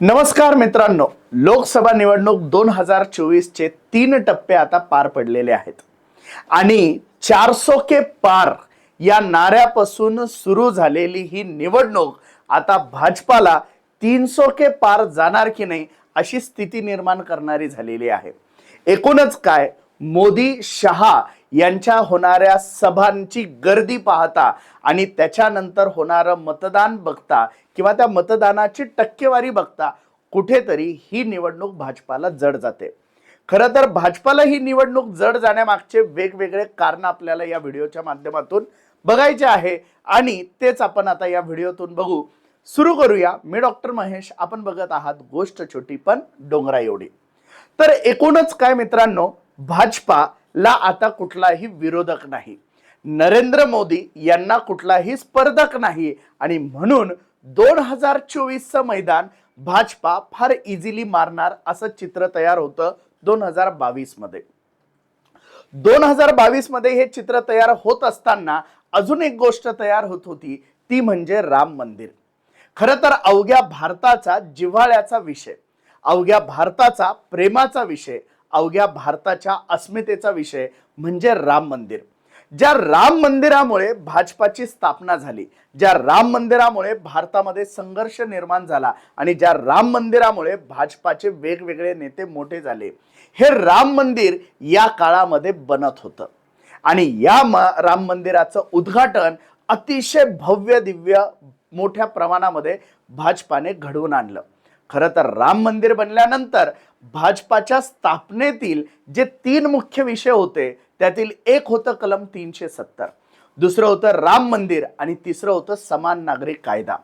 नमस्कार मित्रांनो लोकसभा निवडणूक दोन हजार चोवीसचे तीन टप्पे आता पार पडलेले आहेत. आणि चारसो के पार या नाऱ्यापासून सुरू झालेली ही निवडणूक आता भाजपाला तीनसो के पार जाणार की नाही अशी स्थिती निर्माण करणारी झालेली आहे. एकूणच काय? मोदी शहा यांच्या होणाऱ्या सभांची गर्दी पाहता आणि त्याच्यानंतर होणारं मतदान बघता किंवा त्या मतदानाची टक्केवारी बघता कुठेतरी ही निवडणूक भाजपाला जड जाते. खरं तर भाजपाला ही निवडणूक जड जाण्यामागचे वेगवेगळे कारण आपल्याला या व्हिडिओच्या माध्यमातून बघायचे आहे आणि तेच आपण आता या व्हिडिओतून बघू. सुरू करूया. मी डॉक्टर महेश. आपण बघत आहात गोष्ट छोटी पण डोंगरा एवढी तर एकूणच काय मित्रांनो भाजपाला आता कुठलाही विरोधक नाही. नरेंद्र मोदी यांना कुठलाही स्पर्धक नाही आणि म्हणून दोन हजार चोवीसचं मैदान भाजपा फार इझिली मारणार असं चित्र तयार होतं दोन हजार बावीसमध्ये दोन हजार बावीसमध्ये हे चित्र तयार होत असताना अजून एक गोष्ट तयार होत होती ती म्हणजे राम मंदिर. खरं तर अवघ्या भारताचा जिव्हाळ्याचा विषय अवघ्या भारताचा प्रेमाचा विषय अवघ्या भारताच्या अस्मितेचा विषय म्हणजे राम मंदिर. ज्या राम मंदिरामुळे भाजपाची स्थापना झाली ज्या राम मंदिरामुळे भारतामध्ये संघर्ष निर्माण झाला आणि ज्या राम मंदिरामुळे भाजपाचे वेगवेगळे नेते मोठे झाले हे राम मंदिर या काळामध्ये बनत होतं. आणि या म राम मंदिराचं उद्घाटन अतिशय भव्य दिव्य मोठ्या प्रमाणामध्ये भाजपाने घडवून आणलं. खरं तर राम मंदिर बनल्यानंतर भाजपाच्या स्थापनेतील जे तीन मुख्य विषय होते त्यातील एक होतं कलम तीनशे सत्तर. दुसरं होतं राम मंदिर आणि तिसरं होतं समान नागरिक कायदा.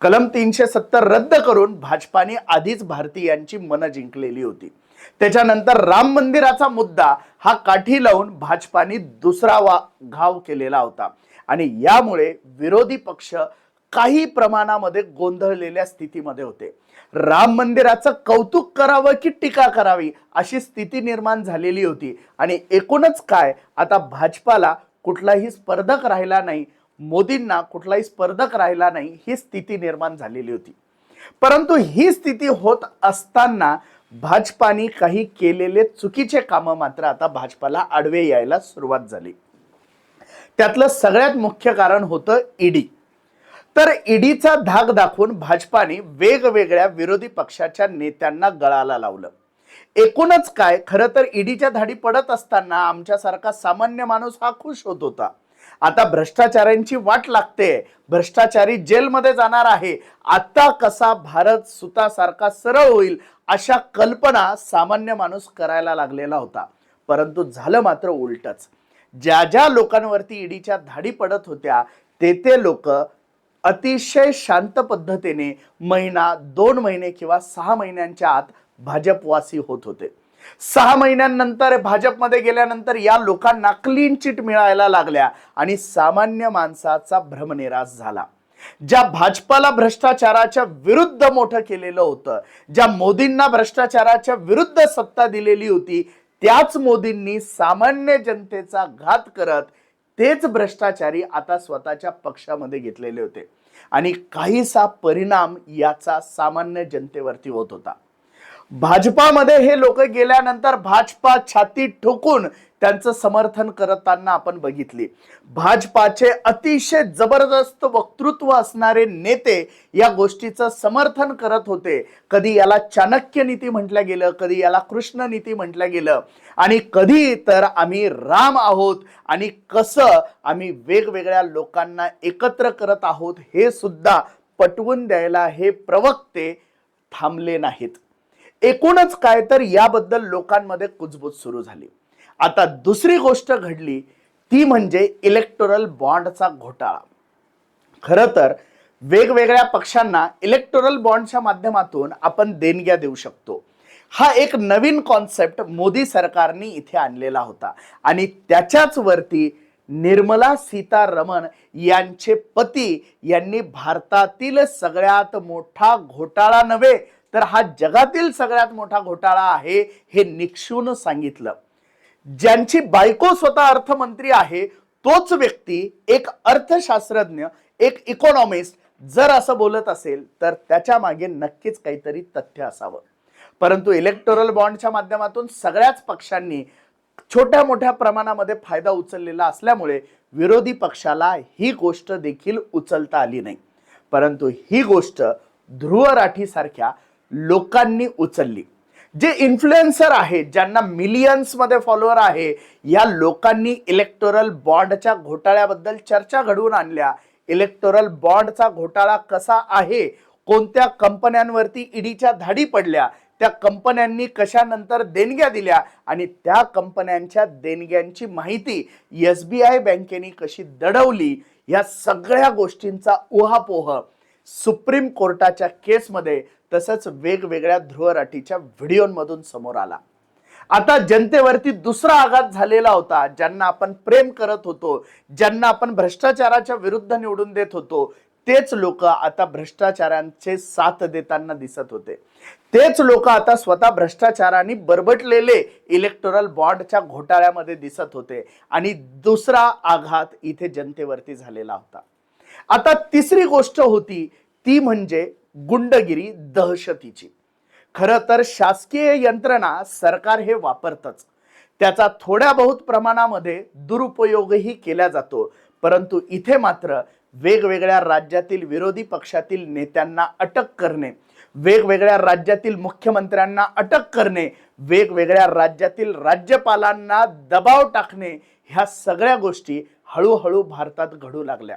कलम तीनशे सत्तर रद्द करून भाजपाने आधीच भारतीयांची मनं जिंकलेली होती. त्याच्यानंतर राम मंदिराचा मुद्दा हा काठी लावून भाजपाने दुसरा वा घाव केलेला होता. आणि यामुळे विरोधी पक्ष काही प्रमाणामध्ये गोंधळलेल्या स्थितीमध्ये होते. राम मंदिराचं कौतुक करावं की टीका करावी अशी स्थिती निर्माण झालेली होती. आणि एकूणच काय? आता भाजपाला कुठलाही स्पर्धक राहिला नाही. मोदींना कुठलाही स्पर्धक राहिला नाही ही स्थिती निर्माण झालेली होती. परंतु ही स्थिती होत असताना भाजपाने काही केलेले चुकीचे कामं मात्र आता भाजपाला आडवे यायला सुरुवात झाली. त्यातलं सगळ्यात मुख्य कारण होतं ईडी. तर ईडीचा धाक दाखवून भाजपाने वेगवेगळ्या विरोधी पक्षाच्या नेत्यांना गळाला लावलं. एकूणच काय खरं तर ईडीच्या धाडी पडत असताना आमच्यासारखा सामान्य माणूस हा खुश होत होता. आता भ्रष्टाचाऱ्यांची वाट लागते. भ्रष्टाचारी जेलमध्ये जाणार आहे. आता कसा भारत सुतासारखा सरळ होईल अशा कल्पना सामान्य माणूस करायला लागलेला होता. परंतु झालं मात्र उलटच. ज्या ज्या लोकांवरती ईडीच्या धाडी पडत होत्या ते ते लोक अतिशय शांत पद्धतीने महिना दोन महिने किंवा सहा महिन्यांच्या आत भाजपवासी होत होते. सहा महिन्यांनंतर भाजपमध्ये गेल्यानंतर या लोकांना क्लीन चिट मिळायला लागल्या आणि सामान्य माणसाचा भ्रमनिराश झाला. ज्या भाजपाला भ्रष्टाचाराच्या विरुद्ध मोठं केलेलं होतं ज्या मोदींना भ्रष्टाचाराच्या विरुद्ध सत्ता दिलेली होती त्याच मोदींनी सामान्य जनतेचा घात करत तेच भ्रष्टाचारी आता स्वतःच्या पक्षामध्ये घेतलेले होते. आणि काहीसा परिणाम याचा सामान्य जनतेवरती होत होता. भाजपामध्ये हे लोक गेल्यानंतर भाजपा छाती ठोकून त्यांचं समर्थन करताना आपण बघितली. भाजपाचे अतिशय जबरदस्त वक्तृत्व असणारे नेते या गोष्टीचं समर्थन करत होते. कधी याला चाणक्य नीती म्हटलं गेलं कधी याला कृष्ण नीती म्हटलं गेलं. आणि कधी तर आम्ही राम आहोत आणि कसं आम्ही वेगवेगळ्या लोकांना एकत्र करत आहोत हे सुद्धा पटवून द्यायला हे प्रवक्ते थांबले नाहीत. एकूणच काय तर याबद्दल लोकांमध्ये कुजबूज सुरू झाली. आता दुसरी गोष्ट घडली ती म्हणजे इलेक्टोरल बॉन्डचा घोटाळा. खरं तर वेगवेगळ्या पक्षांना इलेक्टोरल बॉन्डच्या माध्यमातून आपण देणग्या देऊ शकतो. हा एक नवीन कॉन्सेप्ट मोदी सरकारने इथे आणलेला होता. आणि त्याच्याच वरती निर्मला सीतारमण यांचे पती यांनी भारतातील सगळ्यात मोठा घोटाळा नव्हे तर हा जगातील सगळ्यात मोठा घोटाळा आहे हे निक्षून सांगितलं. ज्यांची बायको स्वतः अर्थमंत्री आहे तोच व्यक्ती एक अर्थशास्त्रज्ञ एक इकॉनॉमिस्ट जर असं बोलत असेल तर त्याच्यामागे नक्कीच काहीतरी तथ्य असावं. परंतु इलेक्टोरल बॉन्डच्या माध्यमातून सगळ्याच पक्षांनी छोट्या मोठ्या प्रमाणामध्ये फायदा उचललेला असल्यामुळे विरोधी पक्षाला ही गोष्ट देखील उचलता आली नाही. परंतु ही गोष्ट ध्रुव राठीसारख्या लोकांनी उचलली. जे इन्फ्लुएन्सर आहेत ज्यांना मिलियन्समध्ये फॉलोअर आहे या लोकांनी इलेक्टोरल बॉन्डच्या घोटाळ्याबद्दल चर्चा घडवून आणल्या. इलेक्टोरल बॉन्डचा घोटाळा कसा आहे? कोणत्या कंपन्यांवरती ईडीच्या धाडी पडल्या? त्या कंपन्यांनी कशानंतर देणग्या दिल्या? आणि त्या कंपन्यांच्या देणग्यांची माहिती एस बी आय बँकेने कशी दडवली? या सगळ्या गोष्टींचा उहापोह सुप्रीम कोर्टाच्या केसमध्ये तसंच वेगवेगळ्या ध्रुवराटीच्या व्हिडिओमधून समोर आला. आता जनतेवरती दुसरा आघात झालेला होता ज्यांना आपण प्रेम करत होतो ज्यांना आपण भ्रष्टाचाराच्या विरुद्ध निवडून देत होतो तेच लोक आता भ्रष्टाचारांचे साथ देताना दिसत होते. तेच लोक आता स्वतः भ्रष्टाचाराने बरबटलेले इलेक्टोरल बॉन्डच्या घोटाळ्यामध्ये दिसत होते आणि दुसरा आघात इथे जनतेवरती झालेला होता. आता तिसरी गोष्ट होती ती म्हणजे गुंडगिरी दहशतीची. खरं तर शासकीय यंत्रणा सरकार हे वापरतच. त्याचा थोड्या बहुत प्रमाणामध्ये दुरुपयोगही केला जातो. परंतु इथे मात्र वेगवेगळ्या राज्यातील विरोधी पक्षातील नेत्यांना अटक करणे वेगवेगळ्या राज्यातील मुख्यमंत्र्यांना अटक करणे वेगवेगळ्या राज्यातील राज्यपालांना दबाव टाकणे ह्या सगळ्या गोष्टी हळूहळू भारतात घडू लागल्या.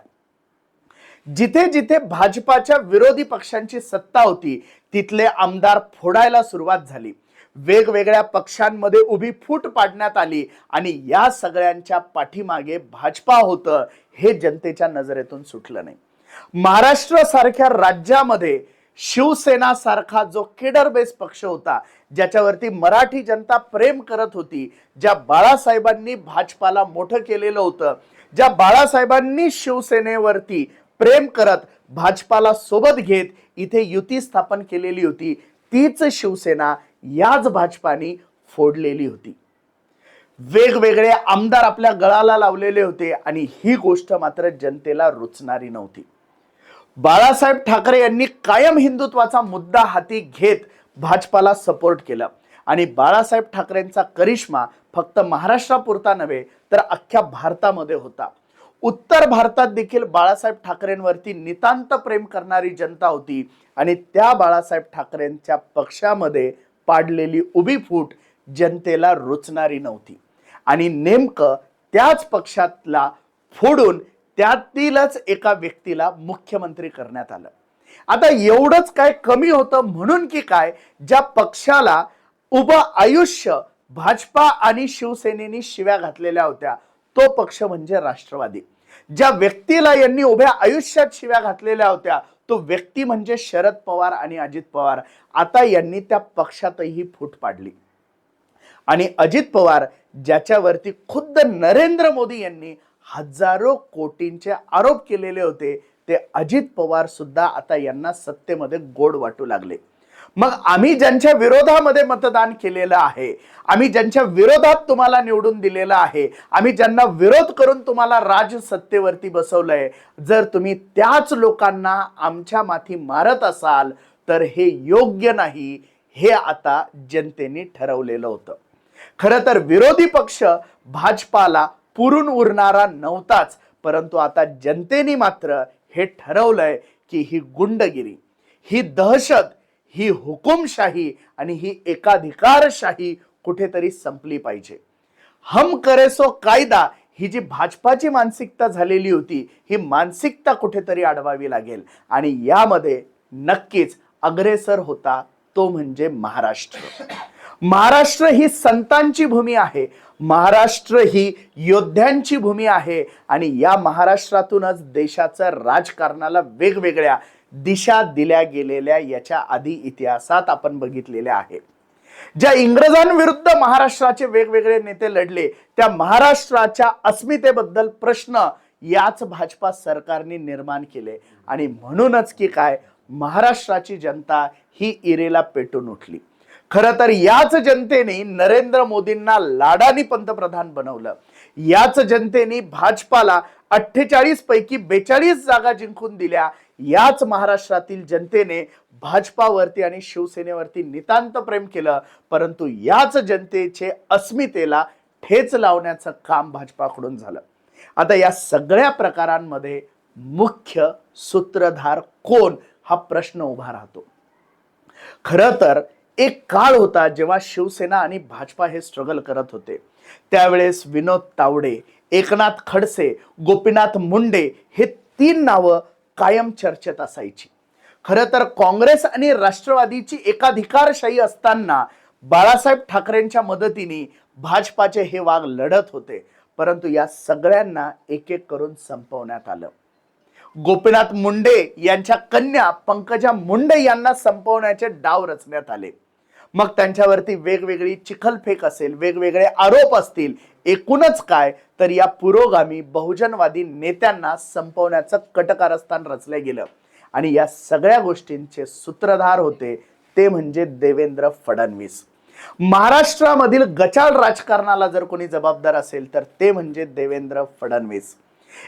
जिथे जिथे भाजपाच्या विरोधी पक्षांची सत्ता होती तिथले आमदार फोडायला सुरुवात झाली. वेगवेगळ्या पक्षांमध्ये उभी फूट पाडण्यात आली आणि या सगळ्यांच्या पाठीमागे भाजपा होतं हे जनतेच्या नजरेतून सुटलं नाही. महाराष्ट्र सारख्या राज्यामध्ये शिवसेना सारखा जो केडर बेस पक्ष होता ज्याच्यावरती मराठी जनता प्रेम करत होती ज्या बाळासाहेबांनी भाजपाला मोठं केलेलं होतं ज्या बाळासाहेबांनी शिवसेनेवरती प्रेम करत भाजपाला सोबत घेत इथे युती स्थापन केलेली होती. तीच शिवसेना याच भाजपाने फोडलेली होती. वेगवेगळे आमदार आपल्या गळाला लावलेले होते आणि ही गोष्ट मात्र जनतेला रुचणारी नव्हती. बाळासाहेब ठाकरे यांनी कायम हिंदुत्वाचा मुद्दा हाती घेत भाजपाला सपोर्ट केलं. आणि बाळासाहेब ठाकरेंचा करिश्मा फक्त महाराष्ट्रापुरता नव्हे तर अख्ख्या भारतामध्ये होता. उत्तर भारतात देखील बाळासाहेब ठाकरेंवरती नितांत प्रेम करणारी जनता होती आणि त्या बाळासाहेब ठाकरेंच्या पक्षामध्ये पाडलेली उभी फूट जनतेला रुचणारी नव्हती. आणि नेमकं त्याच पक्षातला फोडून त्यातीलच एका व्यक्तीला मुख्यमंत्री करण्यात आलं. आता एवढंच काय कमी होतं म्हणून की काय ज्या पक्षाला उभं आयुष्य भाजपा आणि शिवसेनेनी शिव्या घातलेल्या होत्या तो पक्ष म्हणजे राष्ट्रवादी. ज्या व्यक्तीला यांनी उभ्या आयुष्यात शिव्या घातलेल्या होत्या तो व्यक्ती म्हणजे शरद पवार आणि अजित पवार. आता यांनी त्या पक्षातही फूट पाडली. आणि अजित पवार ज्याच्यावरती खुद्द नरेंद्र मोदी यांनी हजारो कोटींचे आरोप केलेले होते ते अजित पवार सुद्धा आता यांना सत्तेमध्ये गोड वाटू लागले. मग आम्ही ज्यांच्या विरोधामध्ये मतदान केलेलं आहे आम्ही ज्यांच्या विरोधात तुम्हाला निवडून दिलेलं आहे आम्ही ज्यांना विरोध करून तुम्हाला राज सत्तेवरती बसवलंय जर तुम्ही त्याच लोकांना आमच्या माथी मारत असाल तर हे योग्य नाही हे आता जनतेने ठरवलेलं होतं. खरं तर विरोधी पक्ष भाजपाला पुरून उरणारा नव्हताच परंतु आता जनतेने मात्र हे ठरवलंय की ही गुंडगिरी ही दहशत ही हुकुमशाही आणि ही एकाधिकारशाही कुठेतरी संपली पाहिजे. हम करेसो कायदा ही जी भाजपाची मानसिकता झालेली होती ही मानसिकता कुठेतरी अडवावी लागेल. आणि यामध्ये नक्कीच अग्रेसर होता तो म्हणजे महाराष्ट्र. महाराष्ट्र ही संतांची भूमी आहे. महाराष्ट्र ही योद्ध्यांची भूमी आहे. आणि या महाराष्ट्रातूनच देशाचं राजकारणाला वेगवेगळ्या दिशा दिल्या गेलेल्या याच्या आधी इतिहासात आपण बघितलेल्या आहे ज्या इंग्रजांविरुद्ध महाराष्ट्राचे वेगवेगळे नेते लढले त्या महाराष्ट्राच्या अस्मितेबद्दल प्रश्न याच भाजपा सरकारने निर्माण केले. आणि म्हणूनच की काय महाराष्ट्राची जनता ही इरेला पेटून उठली. खरं तर याच जनतेने नरेंद्र मोदींना लाडानी पंतप्रधान बनवलं. याच जनतेने भाजपाला अठ्ठेचाळीस पैकी बेचाळीस जागा जिंकून दिल्या. याच महाराष्ट्रातील जनतेने भाजपावरती आणि शिवसेनेवरती नितांत प्रेम केलं परंतु याच जनतेचे अस्मितेला ठेच लावण्याचं काम भाजपाकडून झालं. आता या सगळ्या प्रकारांमध्ये मुख्य सूत्रधार कोण हा प्रश्न उभा राहतो. खरं तर एक काळ होता जेव्हा शिवसेना आणि भाजपा हे स्ट्रगल करत होते. त्यावेळेस विनोद तावडे एकनाथ खडसे गोपीनाथ मुंडे हे तीन नावं कायम चर्चेत असायची. खरं तर काँग्रेस आणि राष्ट्रवादीची एकाधिकारशाही असताना बाळासाहेब ठाकरेंच्या मदतीने भाजपाचे हे वाघ लढत होते. परंतु या सगळ्यांना एक एक करून संपवण्यात आलं. गोपीनाथ मुंडे यांच्या कन्या पंकजा मुंडे यांना संपवण्याचे डाव रचण्यात आले. मग त्यांच्यावरती वेगवेगळी चिखलफेक असेल वेगवेगळे आरोप असतील एकूणच काय तर या पुरोगामी बहुजनवादी नेत्यांना संपवण्याचं कटकारस्थान रचलं गेलं. आणि या सगळ्या गोष्टींचे सूत्रधार होते ते म्हणजे देवेंद्र फडणवीस. महाराष्ट्रामधील गचाळ राजकारणाला जर कोणी जबाबदार असेल तर ते म्हणजे देवेंद्र फडणवीस.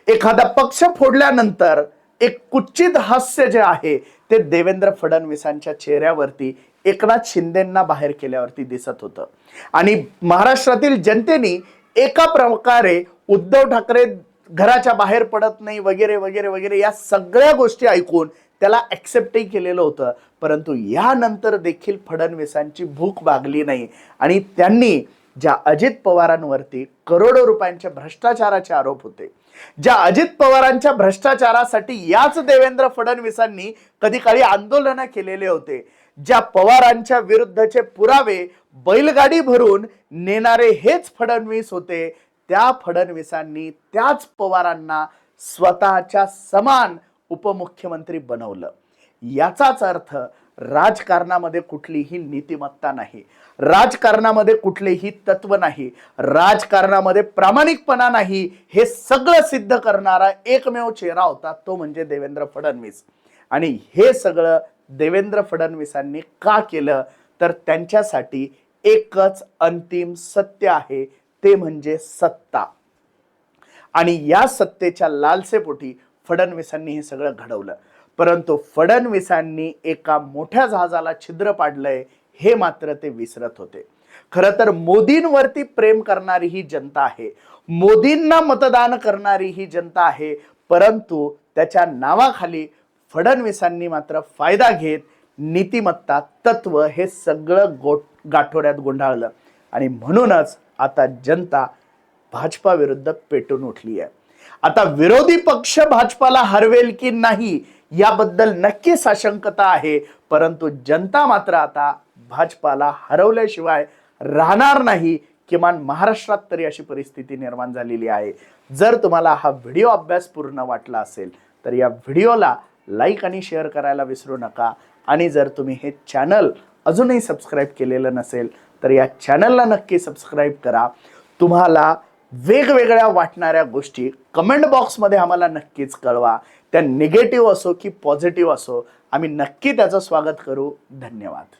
एखादा पक्ष फोडल्यानंतर एक कुचित हास्य जे आहे ते देवेंद्र फडणवीसांच्या चेहऱ्यावरती एकनाथ शिंदेंना बाहेर केल्यावरती दिसत होतं. आणि महाराष्ट्रातील जनतेने एका प्रकारे उद्धव ठाकरे घराच्या बाहेर पडत नाही वगैरे वगैरे वगैरे या सगळ्या गोष्टी ऐकून त्याला ॲक्सेप्टही केलेलं होतं. परंतु यानंतर देखील फडणवीसांची भूक भागली नाही. आणि त्यांनी ज्या अजित पवारांवरती करोडो रुपयांच्या भ्रष्टाचाराचे आरोप होते ज्या अजित पवारांच्या भ्रष्टाचारासाठी याच देवेंद्र फडणवीसांनी कधी काळी आंदोलनं केलेले होते ज्या पवारांच्या विरुद्धचे पुरावे बैलगाडी भरून नेणारे हेच फडणवीस होते त्या फडणवीसांनी त्याच पवारांना स्वतःच्या समान उपमुख्यमंत्री बनवलं. याचाच अर्थ राजकारणामध्ये कुठलीही नीतिमत्ता नाही राजकारणामध्ये कुठलेही तत्व नाही राजकारणामध्ये प्रामाणिकपणा नाही हे सगळं सिद्ध करणारा एकमेव चेहरा होता तो म्हणजे देवेंद्र फडणवीस. आणि हे सगळं देवेंद्र फडणवीसांनी का केलं? तर त्यांच्यासाठी एकच अंतिम सत्य आहे ते म्हणजे सत्ता. आणि या सत्तेच्या लालसेपोटी फडणवीसांनी हे सगळं घडवलं. परंतु फडणवीसांनी एका मोठ्या जहाजाला छिद्र पाडलंय हे मात्र ते विसरत होते. खरं तर मोदींवरती प्रेम करणारी ही जनता आहे. मोदींना मतदान करणारी ही जनता आहे परंतु त्याच्या नावाखाली फडणवीसांनी मात्र फायदा घेत नीतिमत्ता तत्व हे सगळं गोट गाठोड्यात गुंडाळलं. आणि म्हणूनच आता जनता भाजपा विरुद्ध पेटून उठली आहे. आता विरोधी पक्ष भाजपाला हरवेल की नाही याबद्दल नक्की साशंकता आहे परंतु जनता मात्र आता भाजपाला हरवल्याशिवाय राहणार नाही किमान महाराष्ट्रात तरी अशी परिस्थिती निर्माण झालेली आहे. जर तुम्हाला हा व्हिडिओ अभ्यास पूर्ण वाटला असेल तर या व्हिडिओला लाईक आणि शेअर करायला विसरू नका. आणि जर तुम्ही हे चॅनल अजूनही सबस्क्राईब केलेलं नसेल तर या चॅनलला नक्की सबस्क्राईब करा. तुम्हाला वेगवेगळ्या वाटणाऱ्या गोष्टी कमेंट बॉक्समध्ये आम्हाला नक्कीच कळवा. त्या निगेटिव्ह असो की पॉझिटिव्ह असो आम्ही नक्की त्याचं स्वागत करू. धन्यवाद.